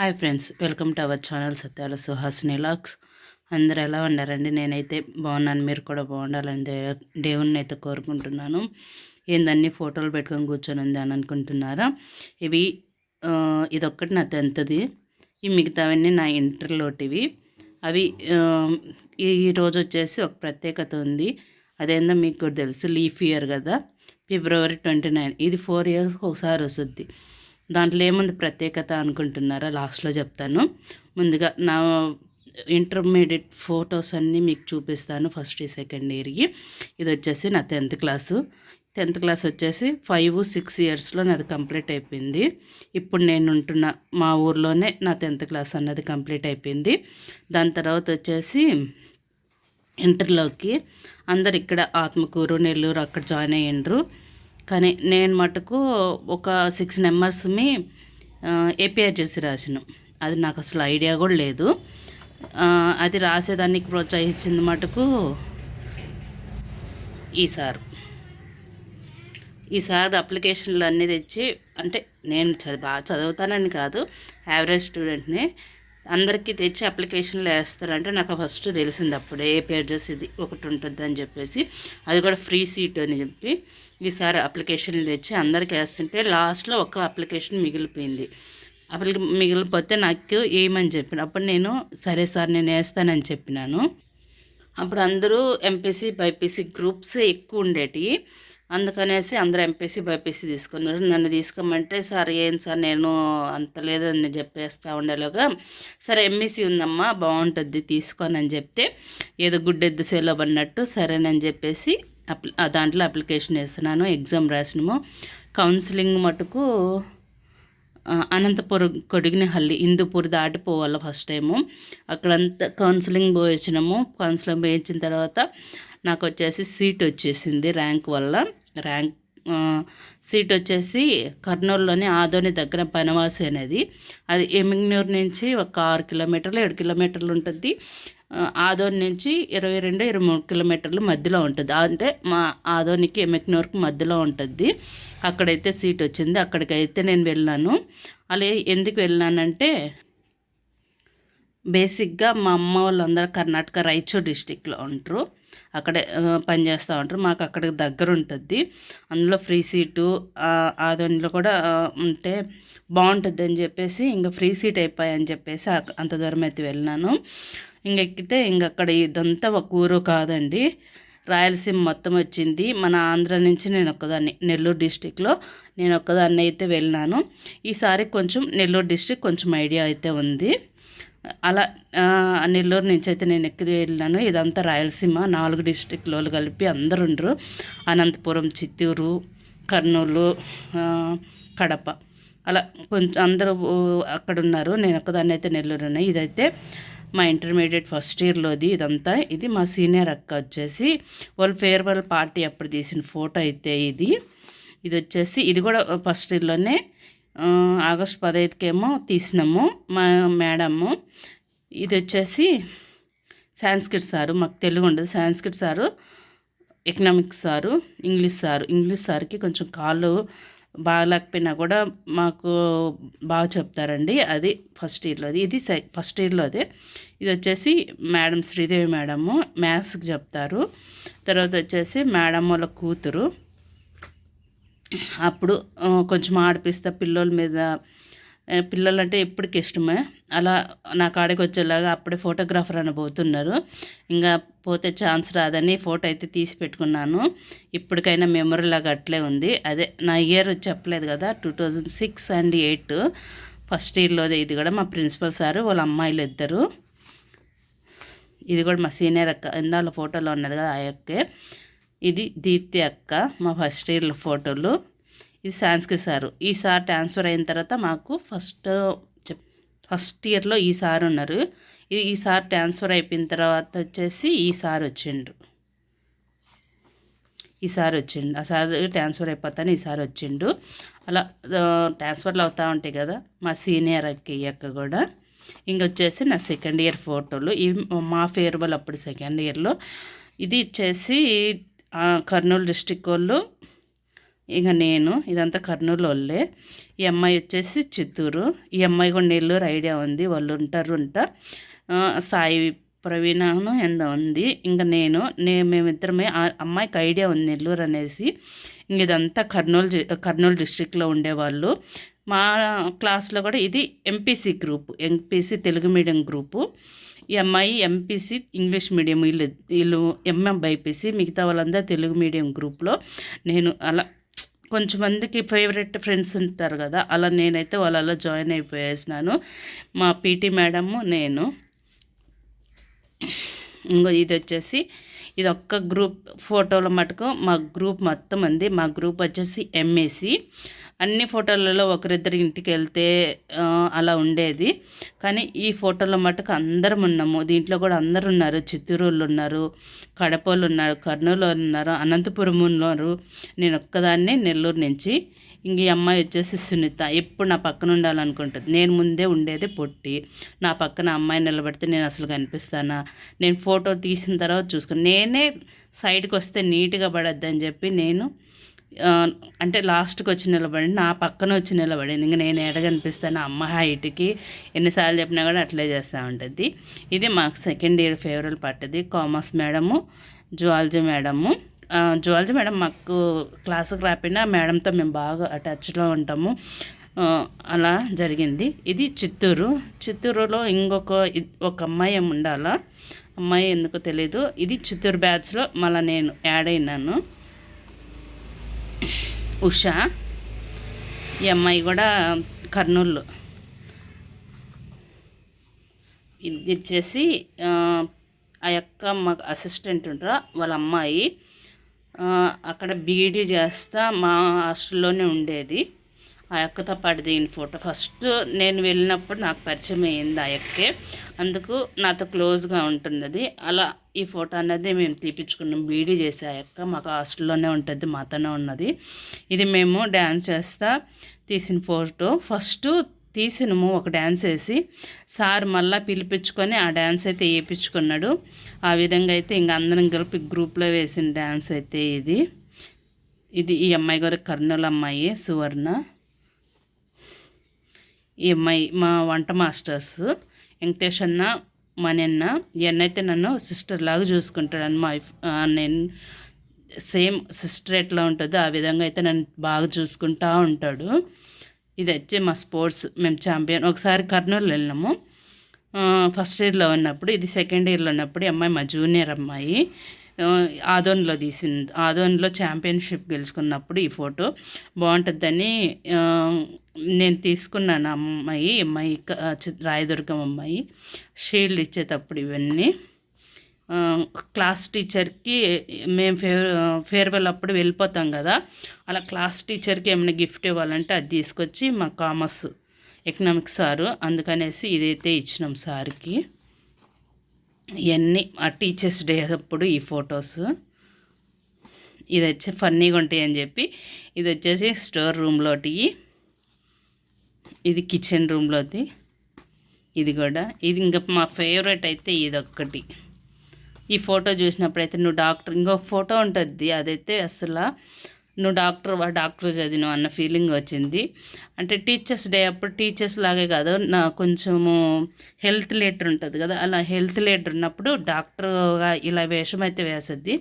Hi friends welcome to our channel Satyala Suhasini lakhs అందరు ఎలా ఉన్నారండి? నేనైతే బాగున్నాను మీరు కూడా బాగుండాలని దేవుణ్ణి అయితే కోరుకుంటున్నాను. ఏందన్నీ ఫోటోలు పెట్టుకొని కూర్చొని ఉంది అని అనుకుంటున్నారా? ఇవి ఇదొక్కటి నా టెన్త్ది. ఈ మిగతావన్నీ నా ఇంటర్లోటివి. అవి ఈరోజు ఈ వచ్చేసి ఒక ప్రత్యేకత ఉంది. అదేందో మీకు తెలుసు లీఫ్ ఇయర్ కదా. ఫిబ్రవరి ట్వంటీ నైన్. ఇది ఫోర్ ఇయర్స్కి ఒకసారి వస్తుంది. దాంట్లో ఏముంది? ప్రత్యేకత అనుకుంటున్నారా? లాస్ట్లో చెప్తాను. ముందుగా నా ఇంటర్మీడియట్ ఫొటోస్ అన్నీ మీకు చూపిస్తాను ఫస్ట్ సెకండ్ ఇయర్కి. ఇది వచ్చేసి నా టెన్త్ క్లాసు. టెన్త్ క్లాస్ వచ్చేసి ఫైవ్ సిక్స్ ఇయర్స్లో నాది కంప్లీట్ అయిపోయింది. ఇప్పుడు నేను ఉంటున్న మా ఊర్లోనే నా టెన్త్ క్లాస్ అన్నది కంప్లీట్ అయిపోయింది. దాని తర్వాత వచ్చేసి ఇంటర్లోకి అందరు ఇక్కడ ఆత్మకూరు నెల్లూరు అక్కడ జాయిన్ అయ్యిండ్రు. కానీ నేను మటుకు ఒక సిక్స్ నెంబర్స్ని ఏపీఆర్ చేసి రాసిన. అది నాకు అసలు ఐడియా కూడా లేదు. అది రాసేదానికి ప్రోత్సహించింది మటుకు ఈ సార్. ఈసారి అప్లికేషన్లు అన్నీ తెచ్చి అంటే నేను చదివి బాగా చదువుతానని కాదు యావరేజ్ స్టూడెంట్ని అందరికీ తెచ్చి అప్లికేషన్లు వేస్తారంటే నాకు ఫస్ట్ తెలిసింది అప్పుడే ఏ పేజెస్ ఇది ఒకటి ఉంటుంది అని చెప్పేసి. అది కూడా ఫ్రీ సీట్ అని చెప్పి ఈసారి అప్లికేషన్లు తెచ్చి అందరికి వేస్తుంటే లాస్ట్లో ఒక అప్లికేషన్ మిగిలిపోయింది. అప్లికే మిగిలిపోతే నాకు ఏమని చెప్పిన అప్పుడు నేను సరే సార్ నేను వేస్తానని చెప్పినాను. అప్పుడు అందరూ ఎంపీసీ బైపీసీ గ్రూప్స్ ఎక్కువ ఉండేటివి. అందుకనేసి అందరూ ఎంపీసీ బైపీసీ తీసుకున్నారు. నన్ను తీసుకోమంటే సార్ ఏం సార్ నేను అంత లేదని చెప్పేస్తా ఉండేలాగా సరే ఎంఈసీ ఉందమ్మా బాగుంటుంది తీసుకొని అని చెప్తే ఏదో గుడ్డెద్దు సేలో పడినట్టు సరేనని చెప్పేసి అప్లి ఆ దాంట్లో అప్లికేషన్ వేస్తున్నాను ఎగ్జామ్ రాసినాము. కౌన్సిలింగ్ మటుకు అనంతపురం కొడిగినహల్లి హిందూపూర్ దాటిపోవాలి ఫస్ట్ టైము. అక్కడంతా కౌన్సిలింగ్ పోయించినాము. కౌన్సిలింగ్ పోయించిన తర్వాత నాకు వచ్చేసి సీట్ వచ్చేసింది ర్యాంక్ వల్ల. ర్యాంక్ సీట్ వచ్చేసి కర్నూలులోని ఆదోని దగ్గర పనవాసి అనేది. అది ఎమిగ్నూర్ నుంచి ఒక ఆరు కిలోమీటర్లు ఏడు కిలోమీటర్లు ఉంటుంది. ఆదోని నుంచి ఇరవై రెండు ఇరవై మూడు కిలోమీటర్లు మధ్యలో ఉంటుంది. అంటే మా ఆదోనికి ఎమెక్నూర్కి మధ్యలో ఉంటుంది. అక్కడైతే సీట్ వచ్చింది. అక్కడికైతే నేను వెళ్ళాను. అలా ఎందుకు వెళ్ళానంటే బేసిక్గా మా అమ్మ వాళ్ళందరూ కర్ణాటక రాయచూర్ డిస్టిక్లో ఉంటారు. అక్కడే పనిచేస్తూ ఉంటారు. మాకు అక్కడికి దగ్గర ఉంటుంది. అందులో ఫ్రీ సీటు దానిలో కూడా ఉంటే బాగుంటుంది అని చెప్పేసి ఇంకా ఫ్రీ సీట్ అయిపోయాయని చెప్పేసి అంత దూరం అయితే వెళ్ళినాను. ఇంక ఎక్కితే ఇంక అక్కడ ఇదంతా ఒక ఊరు కాదండి. రాయలసీమ మొత్తం వచ్చింది. మన ఆంధ్ర నుంచి నేను ఒక్కదాన్ని నెల్లూరు డిస్టిక్లో నేను ఒక్కదాన్ని అయితే వెళ్ళినాను. ఈసారి కొంచెం నెల్లూరు డిస్టిక్ కొంచెం ఐడియా అయితే ఉంది. అలా నెల్లూరు నుంచి అయితే నేను ఎక్కి వెళ్ళాను. ఇదంతా రాయలసీమ నాలుగు డిస్టిక్లో కలిపి అందరు ఉండరు. అనంతపురం చిత్తూరు కర్నూలు కడప. అలా కొంచెం అందరూ అక్కడ ఉన్నారు. నేను ఒక్కదాన్ని అయితే నెల్లూరు ఉన్నాయి ఇదైతే మా ఇంటర్మీడియట్ ఫస్ట్ ఇయర్లోది ఇదంతా. ఇది మా సీనియర్ అక్క వచ్చేసి వాళ్ళు ఫేర్వెల్ పార్టీ అప్పుడు తీసిన ఫోటో అయితే ఇది. ఇది వచ్చేసి ఇది కూడా ఫస్ట్ ఇయర్లోనే ఆగస్ట్ పదహైదుకేమో తీసినాము మా మేడము. ఇది వచ్చేసి సాంస్క్రిట్ సారు మాకు తెలుగు ఉండదు. Sanskrit sir economics sir English sir. English సార్కి కొంచెం కాళ్ళు బాగలేకపోయినా కూడా మాకు బాగా చెప్తారండి. అది ఫస్ట్ ఇయర్లోది ఇది సె ఫస్ట్ ఇయర్లోదే ఇది వచ్చేసి మేడం శ్రీదేవి మేడము. మ్యాథ్స్కి చెప్తారు. తర్వాత వచ్చేసి మేడం వాళ్ళ కూతురు. అప్పుడు కొంచెం ఆడిపిస్తా పిల్లల మీద. పిల్లలంటే ఎప్పటికి ఇష్టమే. అలా నా కాడికి వచ్చేలాగా అప్పుడే ఫోటోగ్రాఫర్ అని పోతున్నారు. ఇంకా పోతే ఛాన్స్ రాదని ఫోటో అయితే తీసి పెట్టుకున్నాను. ఇప్పటికైనా మెమరీ లాగా అట్లే ఉంది. అదే నా ఇయర్ చెప్పలేదు కదా two thousand six and eight. First ఇయర్లో ఇది కూడా మా ప్రిన్సిపల్ సారు వాళ్ళ అమ్మాయిలు ఇద్దరు. ఇది కూడా మా సీనియర్ అక్క ఇందాల ఫోటోలో ఉన్నది కదా ఆ అక్కే. ఇది దీప్తి అక్క మా ఫస్ట్ ఇయర్ ఫోటోలు. ఇది సాంస్క్రిట్ సారు. ఈ సార్ ట్రాన్స్ఫర్ అయిన తర్వాత మాకు ఫస్ట్ ఫస్ట్ ఇయర్లో ఈ సార్ ఉన్నారు. ఇది ఈ సార్ ట్రాన్స్ఫర్ అయిపోయిన తర్వాత వచ్చేసి ఈ సార్ వచ్చిండ్రు. ఈ సార్ వచ్చిండు. ఆ సార్ ట్రాన్స్ఫర్ అయిపోతాను ఈ సార్ వచ్చిండు. అలా ట్రాన్స్ఫర్లు అవుతూ ఉంటాయి కదా మా సీనియర్ అక్క ఈ అక్క కూడా. ఇంకొచ్చేసి నా సెకండ్ ఇయర్ ఫోటోలు ఇవి మా ఫేర్వెల్ అప్పుడు సెకండ్ ఇయర్లో ఇది వచ్చేసి కర్నూలు డిస్టిక్ వాళ్ళు ఇక నేను ఇదంతా కర్నూలు వాళ్ళే ఈ అమ్మాయి వచ్చేసి చిత్తూరు. ఈ అమ్మాయి కూడా నెల్లూరు ఐడియా ఉంది. వాళ్ళు ఉంటారు ఉంటా సాయి ప్రవీణను ఎండ ఉంది. ఇంకా నేను నే మేమిద్దరమే ఆ అమ్మాయికి ఐడియా ఉంది నెల్లూరు అనేసి. ఇంక ఇదంతా కర్నూలు కర్నూలు డిస్ట్రిక్ట్లో ఉండేవాళ్ళు. మా క్లాస్లో కూడా ఇది MPC group MPC Telugu medium group. ఈ అమ్మాయి ఎంపీసీ ఇంగ్లీష్ మీడియం. వీళ్ళు వీళ్ళు ఎంఎం బైపీసీ మిగతా వాళ్ళందరూ తెలుగు మీడియం గ్రూప్లో. నేను అలా కొంచెం మందికి ఫేవరెట్ ఫ్రెండ్స్ ఉంటారు కదా అలా నేనైతే వాళ్ళలో జాయిన్ అయిపోయేసినాను. మా పీటీ మేడము నేను. ఇంకో ఇది వచ్చేసి ఇది ఒక్క గ్రూప్ ఫోటోల మటుకు మా గ్రూప్ మొత్తం ఉంది మా గ్రూప్ వచ్చేసి ఎంఏసి అన్ని ఫోటోలలో ఒకరిద్దరి ఇంటికి వెళ్తే అలా ఉండేది. కానీ ఈ ఫోటోలో మటుకు అందరం ఉన్నాము. దీంట్లో కూడా అందరు ఉన్నారు. చిత్తూరులో ఉన్నారు కడపలు ఉన్నారు కర్నూలు ఉన్నారు అనంతపురం ఉన్నారు. నేను ఒక్కదాన్నే నెల్లూరు నుంచి. ఇంక ఈ అమ్మాయి వచ్చేసి సునీత. ఎప్పుడు నా పక్కన ఉండాలనుకుంటుంది. నేను ముందే ఉండేది పొట్టి. నా పక్కన అమ్మాయి నిలబడితే నేను అసలు కనిపిస్తానా? నేను ఫోటో తీసిన తర్వాత చూసుకుని నేనే సైడ్కి వస్తే నీట్గా పడద్దని చెప్పి నేను అంటే లాస్ట్కి వచ్చి నిలబడి నా పక్కన వచ్చి నిలబడింది. ఇంకా నేను ఎడ కనిపిస్తాను? అమ్మ హైట్కి ఎన్నిసార్లు చెప్పినా కూడా అట్లే చేస్తూ ఉంటుంది. ఇది మాకు second year ఫేవరల్ పట్టది commerce madam zoology madam. Zoology madam మాకు క్లాసుకు రాపిన మేడంతో మేము బాగా టచ్లో ఉంటాము. అలా జరిగింది. ఇది చిత్తూరు. చిత్తూరులో ఇంకొక ఒక అమ్మాయి ఏమి ఉండాలా? అమ్మాయి ఎందుకో తెలీదు. ఇది చిత్తూరు బ్యాచ్లో మళ్ళీ నేను యాడ్ అయినాను. ఉషా. ఈ అమ్మాయి కూడా కర్నూలు. ఇది వచ్చేసి ఆ యొక్క మాకు అసిస్టెంట్ ఉంటారా వాళ్ళ అమ్మాయి. అక్కడ బీఈడీ చేస్తా మా హాస్టల్లోనే ఉండేది. ఆ అక్కతో పాటు దిగిన ఫోటో. ఫస్ట్ నేను వెళ్ళినప్పుడు నాకు పరిచయం అయింది ఆ అక్కే. అందుకు నాతో క్లోజ్గా ఉంటున్నది. అలా ఈ ఫోటో అనేది మేము తీపించుకున్నాం బీడీ చేసే ఆ అక్క మాకు హాస్టల్లోనే ఉంటుంది మాతోనే ఉన్నది. ఇది మేము డ్యాన్స్ చేస్తా తీసిన ఫోటో. ఫస్ట్ తీసినము ఒక డ్యాన్స్ వేసి సార్ మళ్ళీ పిలిపించుకొని ఆ డ్యాన్స్ అయితే వేయించుకున్నాడు. ఆ విధంగా అయితే ఇంక అందరం కలిపి గ్రూప్లో వేసిన డ్యాన్స్ అయితే ఇది. ఇది ఈ అమ్మాయి గారు కర్నూలు అమ్మాయి సువర్ణ. ఈ అమ్మాయి మా వంట మాస్టర్స్ వెంకటేష్ అన్న మనన్న ఇవన్నైతే నన్ను సిస్టర్ లాగా చూసుకుంటాడు మా నేను సేమ్ సిస్టర్ ఎట్లా ఉంటుందో ఆ విధంగా అయితే నన్ను బాగా చూసుకుంటా ఉంటాడు. ఇది వచ్చి మా స్పోర్ట్స్ మేము ఛాంపియన్. ఒకసారి కర్నూలు వెళ్ళినాము. ఫస్ట్ ఇయర్లో ఉన్నప్పుడు ఇది సెకండ్ ఇయర్లో ఉన్నప్పుడు అమ్మాయి మా జూనియర్ అమ్మాయి. ఆదోన్లో తీసింది. ఆదోన్లో ఛాంపియన్షిప్ గెలుచుకున్నప్పుడు ఈ ఫోటో బాగుంటుందని నేను తీసుకున్నాను అమ్మాయి అమ్మాయి రాయదుర్గం అమ్మాయి. షీల్డ్ ఇచ్చేటప్పుడు ఇవన్నీ. క్లాస్ టీచర్కి మేము ఫేర్ ఫేర్వెల్ అప్పుడు వెళ్ళిపోతాం కదా. అలా క్లాస్ టీచర్కి ఏమైనా గిఫ్ట్ ఇవ్వాలంటే అది తీసుకొచ్చి మా కామర్స్ ఎకనామిక్స్ సారు అందుకనేసి ఇదైతే ఇచ్చినాం సార్కి. ఇవన్నీ ఆ టీచర్స్ డే అప్పుడు ఈ ఫొటోస్. ఇది వచ్చి ఫన్నీగా ఉంటాయి అని చెప్పి ఇది వచ్చేసి స్టోర్ రూమ్లోటి ఇది కిచెన్ రూమ్లోది ఇది కూడా. ఇది ఇంకా మా ఫేవరెట్ అయితే ఇదొక్కటి. ఈ ఫోటో చూసినప్పుడైతే నువ్వు డాక్టర్ ఇంకో ఫోటో ఉంటుంది అదైతే అసలు నువ్వు డాక్టర్ డాక్టర్ చదివినావు అన్న ఫీలింగ్ వచ్చింది. అంటే టీచర్స్ డే అప్పుడు టీచర్స్ లాగే కాదు నా కొంచెము హెల్త్ లెటర్ ఉంటుంది కదా అలా హెల్త్ లెటర్ ఉన్నప్పుడు డాక్టర్గా ఇలా వేషం అయితే వేసద్ది.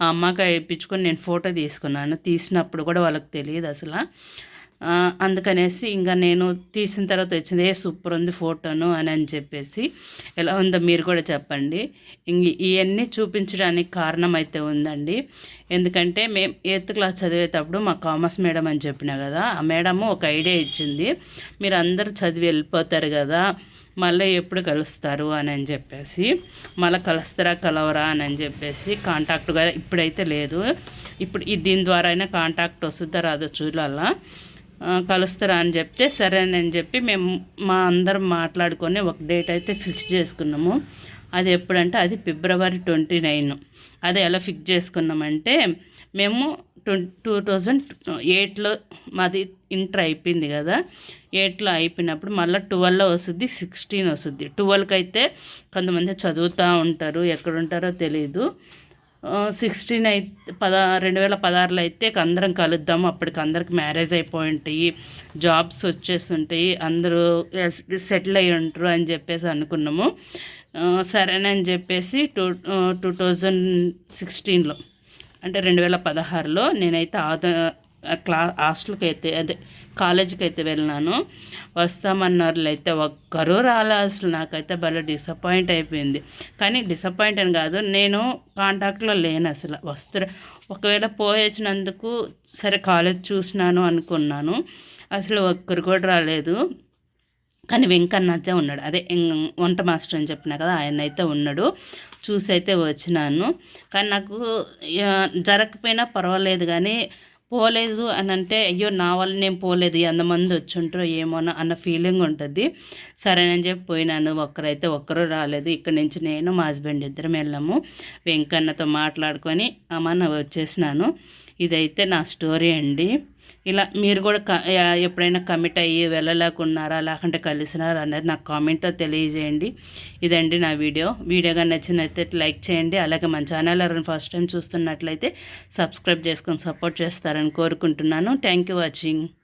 ఆ అమ్మకి ఇప్పించుకొని నేను ఫోటో తీసుకున్నాను తీసినప్పుడు కూడా వాళ్ళకి తెలియదు అసలు. అందుకనేసి ఇంకా నేను తీసిన తర్వాత వచ్చింది ఏ సూపర్ ఉంది ఫోటోను అని అని చెప్పేసి ఎలా ఉందో మీరు కూడా చెప్పండి. ఇంక ఇవన్నీ చూపించడానికి కారణం అయితే ఉందండి. ఎందుకంటే మేము ఎయిత్ క్లాస్ చదివేటప్పుడు మా కామర్స్ మేడం అని చెప్పిన కదా ఆ మేడము ఒక ఐడియా ఇచ్చింది మీరు అందరూ చదివి వెళ్ళిపోతారు కదా మళ్ళీ ఎప్పుడు కలుస్తారు అని అని చెప్పేసి మళ్ళీ కలుస్తారా కలవరా అని అని చెప్పేసి కాంటాక్ట్గా ఇప్పుడైతే లేదు. ఇప్పుడు దీని ద్వారా అయినా కాంటాక్ట్ వస్తుందా రాదో చూడాలా. కలుస్తారా అని చెప్తే సరేనని చెప్పి మేము మా అందరం మాట్లాడుకొని ఒక డేట్ అయితే ఫిక్స్ చేసుకున్నాము. అది ఎప్పుడంటే అది ఫిబ్రవరి ట్వంటీ నైన్. అది ఎలా ఫిక్స్ చేసుకున్నామంటే మేము ట్వంటీ టూ థౌజండ్ ఎయిట్లో మాది ఇంటర్ అయిపోయింది కదా. ఎయిట్లో అయిపోయినప్పుడు మళ్ళీ ట్వెల్వ్లో వస్తుంది సిక్స్టీన్ వస్తుంది. ట్వెల్వ్కి అయితే కొంతమంది చదువుతూ ఉంటారు ఎక్కడ ఉంటారో తెలియదు సిక్స్టీన్ అయితే పద రెండు వేల పదహారులో అయితే అందరం కలుద్దాం. అప్పటికి అందరికి మ్యారేజ్ అయిపోయి ఉంటాయి జాబ్స్ వచ్చేస్తుంటాయి. అందరూ సెటిల్ అయి ఉంటారు అని చెప్పేసి అనుకున్నాము. సరేనని చెప్పేసి టూ టూ థౌజండ్ సిక్స్టీన్లో అంటే రెండు వేల పదహారులో నేనైతే ఆధార్ క్లా హాస్టల్కి అయితే అదే కాలేజీకి అయితే వెళ్ళినాను. వస్తామన్నారు అయితే ఒక్కరూ రాలే అసలు. నాకైతే భలే డిసప్పాయింట్ అయిపోయింది. కానీ డిసప్పాయింట్ అని కాదు నేను కాంటాక్ట్లో లేను అసలు. వస్త్ర ఒకవేళ పోయేసినందుకు సరే కాలేజ్ చూసినాను అనుకున్నాను. అసలు ఒక్కరు కూడా రాలేదు. కానీ వెంకన్న అయితే ఉన్నాడు. అదే వంట మాస్టర్ అని చెప్పిన కదా ఆయన అయితే ఉన్నాడు. చూసి అయితే వచ్చినాను. కానీ నాకు జరగకపోయినా పర్వాలేదు. కానీ పోలేదు అని అంటే అయ్యో నా వల్ల నేను పోలేదు ఎంతమంది వచ్చి ఉంటారో ఏమోనో అన్న- అన్న ఫీలింగ్ ఉంటుంది. సరేనని చెప్పి పోయినాను. ఒక్కరైతే ఒక్కరు రాలేదు. ఇక్కడ నుంచి నేను మా హస్బెండ్ ఇద్దరం వెళ్ళాము. వెంకన్నతో మాట్లాడుకొని అమ్మ వచ్చేసినాను. ఇదైతే నా స్టోరీ అండి. ఇలా మీరు కూడా క ఎప్పుడైనా కమిట్ అయ్యి వెళ్ళలేకున్నారా లేకుంటే కలిసినారా అనేది నాకు కామెంట్లో తెలియజేయండి. ఇదండి నా వీడియో వీడియోగా నచ్చినట్లయితే లైక్ చేయండి. అలాగే మన ఛానల్ ఎవరైనా ఫస్ట్ టైం చూస్తున్నట్లయితే సబ్స్క్రైబ్ చేసుకొని సపోర్ట్ చేస్తారని కోరుకుంటున్నాను. Thank you watching